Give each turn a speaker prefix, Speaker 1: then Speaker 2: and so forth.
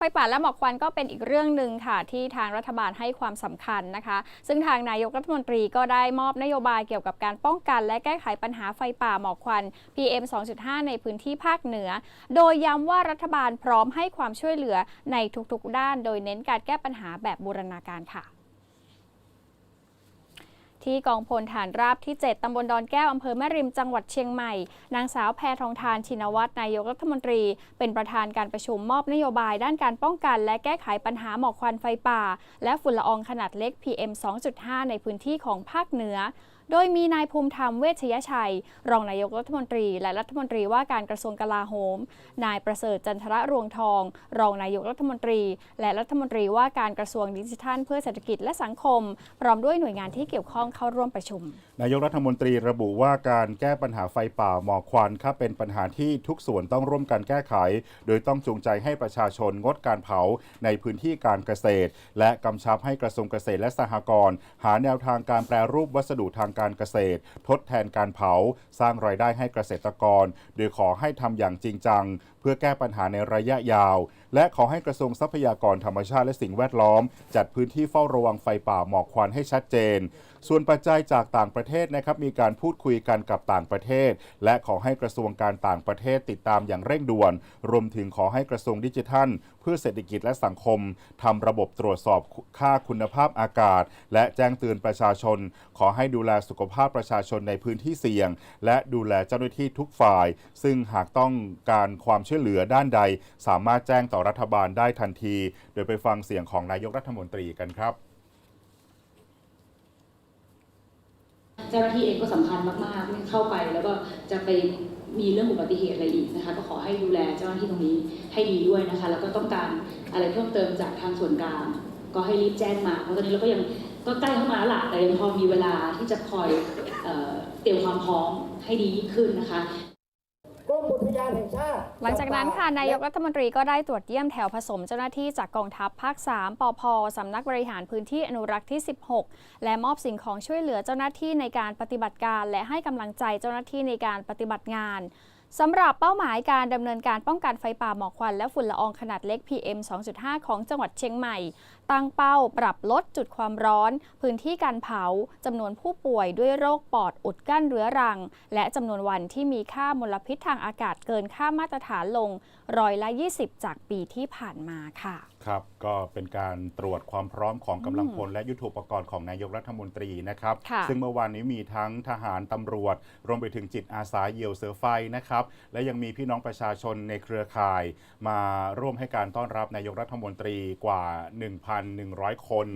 Speaker 1: ไฟป่าและหมอกควันก็เป็นอีกเรื่องหนึ่งค่ะ ที่ทางรัฐบาลให้ความสำคัญนะคะ ซึ่งทางนายกรัฐมนตรีก็ได้มอบนโยบายเกี่ยวกับการป้องกัน และแก้ไขปัญหาไฟป่าหมอกควัน PM 2.5 ในพื้นที่ภาคเหนือ โดยย้ำว่ารัฐบาลพร้อมให้ความช่วยเหลือในทุกๆด้าน โดยเน้นการแก้ปัญหาแบบบูรณาการค่ะ ที่กองพลฐานราบที่ 7 ตำบลดอนแก้ว อำเภอแม่ริม จังหวัดเชียงใหม่ นางสาวแพทองทานชินวัตร นายกรัฐมนตรี เป็นประธานการประชุมมอบนโยบายด้านการป้องกันและแก้ไขปัญหาหมอกควันไฟป่า และฝุ่นละอองขนาดเล็ก PM 2.5 ในพื้นที่ของภาคเหนือโดยมีนายภูมิธรรมเวชยชัย รองนายกรัฐมนตรี และรัฐมนตรีว่าการกระทรวงกลาโหม นายประเสริฐจันทระรวงทอง รองนายกรัฐมนตรี และรัฐมนตรีว่าการกระทรวงดิจิทัล เพื่อเศรษฐกิจและสังคม พร้อมด้วยหน่วยงานที่เกี่ยวข้องเข้าร่วมประชุม
Speaker 2: นายกรัฐมนตรีระบุว่าการแก้ปัญหาไฟป่าหมอกควันครับเป็นปัญหาที่ทุกส่วนต้องร่วมกันแก้ไข โดยต้องจูงใจให้ประชาชนงดการเผาในพื้นที่การเกษตร และกำชับให้กระทรวงเกษตรและสหกรณ์หาแนวทางการแปรรูปวัสดุทางการเกษตร ทดแทนการเผา สร้างรายได้ให้เกษตรกร โดยขอให้ทำอย่างจริงจัง พื่อแก้ปัญหาในระยะยาว และขอให้กระทรวงทรัพยากรธรรมชาติและสิ่งแวดล้อม จัดพื้นที่เฝ้าระวังไฟป่าหมอกควันให้ชัดเจน ส่วนปัจจัยจากต่างประเทศนะครับมีการพูดคุยกันกับต่างประเทศ และขอให้กระทรวงการต่างประเทศติดตามอย่างเร่งด่วน รวมถึงขอให้กระทรวงดิจิทัล พื่อเศรษฐกิจและสังคมทำระบบตรวจสอบค่าคุณภาพอากาศ และแจ้งเตือนประชาชน ขอให้ดูแลสุขภาพประชาชนในพื้นที่เสี่ยง และดูแลเจ้าหน้าที่ทุกฝ่าย ซึ่งหากต้องการความช่วยเหลือด้านใด สามารถแจ้งต่อรัฐบาลได้ทันที โดยไปฟังเสียงของนายกรัฐมนตรีกันครับ
Speaker 3: เจ้าหน้าที่เองก็สำคัญมากๆไม่เข้าไป แล้วก็จะไปมีเรื่องอุบัติเหตุอะไรอีกนะคะก็ขอให้ดูแลเจ้าหน้าที่ตรงนี้ให้ดีด้วยนะคะ แล้วก็ต้องการอะไรเพิ่มเติมจากทางส่วนกลางก็ให้รีบแจ้งมาเพราะตอนนี้เราก็ยังก็ใกล้เข้ามาละแต่ยังพอมีเวลาที่จะคอยเออเตรียมความพร้อมให้ดียิ่งขึ้นนะคะ
Speaker 4: มอุทยานแห่งชาติ
Speaker 1: หลังจากนั้นค่ะนายกรัฐมนตรีก็ได้ตรวจเยี่ยมแถวผสมเจ้าหน้าที่จากกองทัพภาค 3 ปพสำนักบริหารพื้นที่อนุรักษ์ที่ 16 และมอบสิ่งของช่วยเหลือเจ้าหน้าที่ในการปฏิบัติการ และให้กำลังใจเจ้าหน้าที่ในการปฏิบัติงาน สำหรับเป้าหมายการดำเนินการป้องกันไฟป่าหมอกควัน และฝุ่นละอองขนาดเล็ก PM 2.5 ของจังหวัดเชียงใหม่ ตั้งเป้าปรับลดจุดความร้อน พื้นที่การเผาจำนวนผู้ป่วยด้วยโรคปอดอุดกั้นเรื้อรัง และจำนวนวันที่มีค่ามลพิษทางอากาศเกินค่ามาตรฐานลงร้อยละ 20 จากปีที่ผ่านมาค่ะ
Speaker 2: ครับ ก็เป็นการตรวจความพร้อมของกำลังพลและยุทโธปกรณ์ของนายกรัฐมนตรีนะครับ
Speaker 1: ค่ะ
Speaker 2: ซึ่งเมื่อวานนี้มีทั้งทหารตำรวจ รวมไปถึงจิตอาสาเหยี่ยวเสือไฟนะครับ และยังมีพี่น้องประชาชนในเครือข่ายมาร่วมให้การต้อนรับนายกรัฐมนตรีกว่า 1,100 คน